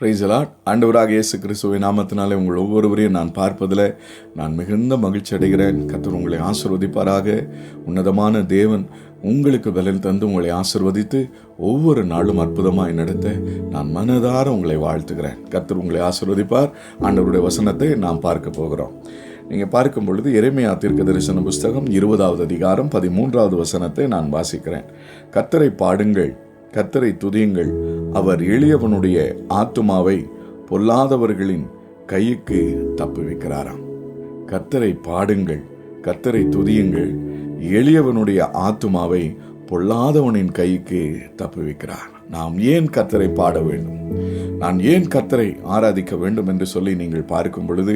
பிரைசலாட் ஆண்டவராக இயேசு கிறிஸ்துவின் நாமத்தினாலே உங்கள் ஒவ்வொருவரையும் நான் பார்ப்பதில் நான் மிகுந்த மகிழ்ச்சி அடைகிறேன். கத்தர் உங்களை ஆசிர்வதிப்பாராக. உன்னதமான தேவன் உங்களுக்கு பலன் தந்து உங்களை ஆசிர்வதித்து ஒவ்வொரு நாளும் அற்புதமாய் நடத்த நான் மனதார உங்களை வாழ்த்துகிறேன். கத்தர் உங்களை ஆசிர்வதிப்பார். ஆண்டவருடைய வசனத்தை நாம் பார்க்க போகிறோம். நீங்கள் பார்க்கும் பொழுது எரேமியா தீர்க்க தரிசன புஸ்தகம் இருபதாவது அதிகாரம் பதிமூன்றாவது வசனத்தை நான் வாசிக்கிறேன். கத்தரை பாடுங்கள். கத்தரை துதியுங்கள். அவர் எளியவனுடைய ஆத்துமாவை பொல்லாதவர்களின் கைக்கு தப்புவிக்கிறாராம். கத்தரை பாடுங்கள் கத்தரை துதியுங்கள். எளியவனுடைய ஆத்துமாவை பொல்லாதவனின் கைக்கு தப்புவிக்கிறார். நாம் ஏன் கத்தரை பாட வேண்டும்? நான் ஏன் கத்தரை ஆராதிக்க வேண்டும் என்று சொல்லி நீங்கள் பார்க்கும் பொழுது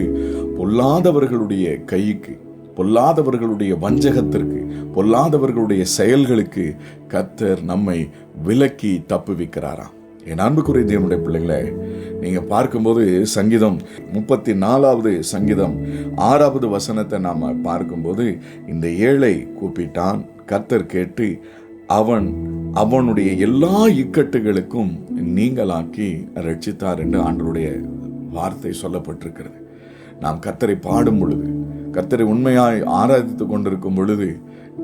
பொல்லாதவர்களுடைய கைக்கு பொல்லாதவர்களுடைய வஞ்சகத்திற்கு பொல்லாதவர்களுடைய செயல்களுக்கு கத்தர் நம்மை விலக்கி தப்புவிக்கிறாராம். என் அன்புக்குரிய தேவனுடைய பிள்ளைகளே நீங்கள் பார்க்கும்போது சங்கீதம் முப்பத்தி நாலாவது சங்கீதம் ஆறாவது வசனத்தை நாம் பார்க்கும்போது இந்த ஏழை கூப்பிட்டான் கத்தர் கேட்டு அவன் அவனுடைய எல்லா இக்கட்டுகளுக்கும் நீங்களாக்கி ரட்சித்தார் என்று ஆண்டருடைய வார்த்தை சொல்லப்பட்டிருக்கிறது. நாம் கத்தரை பாடும் பொழுது கர்த்தரை உண்மையாய் ஆராதித்து கொண்டிருக்கும் பொழுது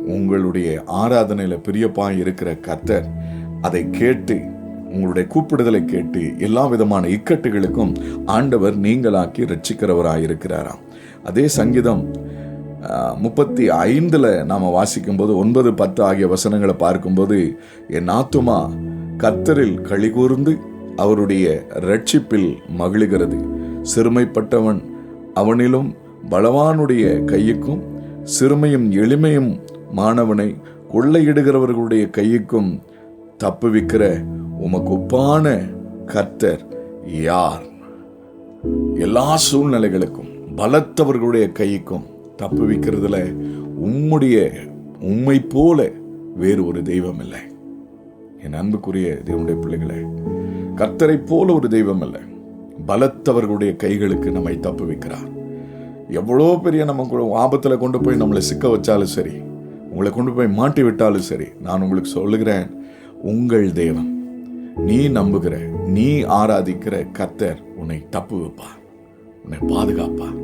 உங்களுடைய ஆராதனையில் பிரியப்பாய் இருக்கிற கர்த்தர் அதை கேட்டு உங்களுடைய கூப்பிடுதலை கேட்டு எல்லா விதமான இக்கட்டுகளுக்கும் ஆண்டவர் நீங்களாக்கி ரட்சிக்கிறவராயிருக்கிறாராம் அதே சங்கீதம் முப்பத்தி ஐந்தில் நாம் வாசிக்கும் போது ஒன்பது பத்து ஆகிய வசனங்களை பார்க்கும்போது என் ஆத்துமா கர்த்தரில் கழிகூர்ந்து அவருடைய ரட்சிப்பில் மகிழ்கிறது. சிறுமைப்பட்டவன் அவனிலும் பலவானுடைய கையுக்கும் சிறுமையும் எளிமையும் மாணவனை கொள்ளையிடுகிறவர்களுடைய கையுக்கும் தப்புவிக்கிற உமக்கு ஒப்பான கர்த்தர் யார்? எல்லா சூழ்நிலைகளுக்கும் பலத்தவர்களுடைய கைக்கும் தப்புவிக்கிறதுல உம்முடைய உம்மை போல வேறு ஒரு தெய்வம் இல்லை என் அன்புக்குரிய தேவனுடைய பிள்ளைகளை கர்த்தரை போல ஒரு தெய்வம் இல்லை பலத்தவர்களுடைய கைகளுக்கு நம்மை தப்புவிக்கிறார். எவ்வளோ பெரிய நமக்கு ஆபத்தில் கொண்டு போய் நம்மளை சிக்க வச்சாலும் சரி உங்களை கொண்டு போய் மாட்டி விட்டாலும் சரி நான் உங்களுக்கு சொல்லுகிறேன் உங்கள் தேவன் நீ நம்புகிற நீ ஆராதிக்கிற கத்தர் உன்னை தப்பு வைப்பார் உன்னை பாதுகாப்பார்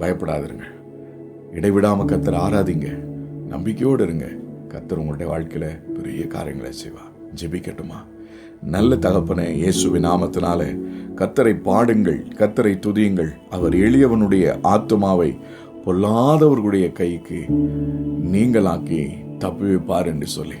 பயப்படாதிருங்க. இடைவிடாமல் கத்தர் ஆராதிங்க. நம்பிக்கையோடு இருங்க. கத்தர் உங்களுடைய வாழ்க்கையில் பெரிய காரியங்களை செய்வார். ஜெபிக்கட்டுமா? நல்ல தகப்பனே இயேசுவி நாமத்தினால கத்தரை பாடுங்கள் கத்தரை துதியுங்கள். அவர் எளியவனுடைய ஆத்துமாவை பொல்லாதவர்களுடைய கைக்கு நீங்களாக்கி தப்பி வைப்பார் என்று சொல்லி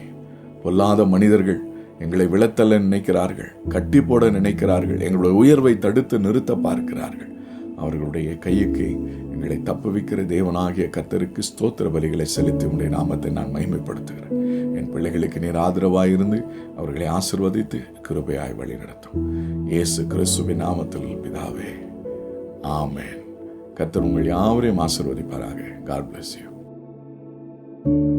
பொல்லாத மனிதர்கள் எங்களை விளத்தல்ல நினைக்கிறார்கள் கட்டி போட நினைக்கிறார்கள் எங்களுடைய உயர்வை தடுத்து நிறுத்த பார்க்கிறார்கள். அவர்களுடைய கையுக்கு எங்களை தப்புவிக்கிற தேவனாகிய கத்தருக்கு ஸ்தோத்திர பலிகளை செலுத்தி உடைய நாமத்தை நான் மகிமைப்படுத்துகிறேன். என் பிள்ளைகளுக்கு நீர் ஆதரவாக இருந்து அவர்களை ஆசிர்வதித்து கிருபையாய் வழி நடத்தும். இயேசு கிறிஸ்துவின் நாமத்தில் பிதாவே ஆமேன். கத்தர் உங்கள் யாவரையும் ஆசிர்வதிப்பாராக. God bless you thank you.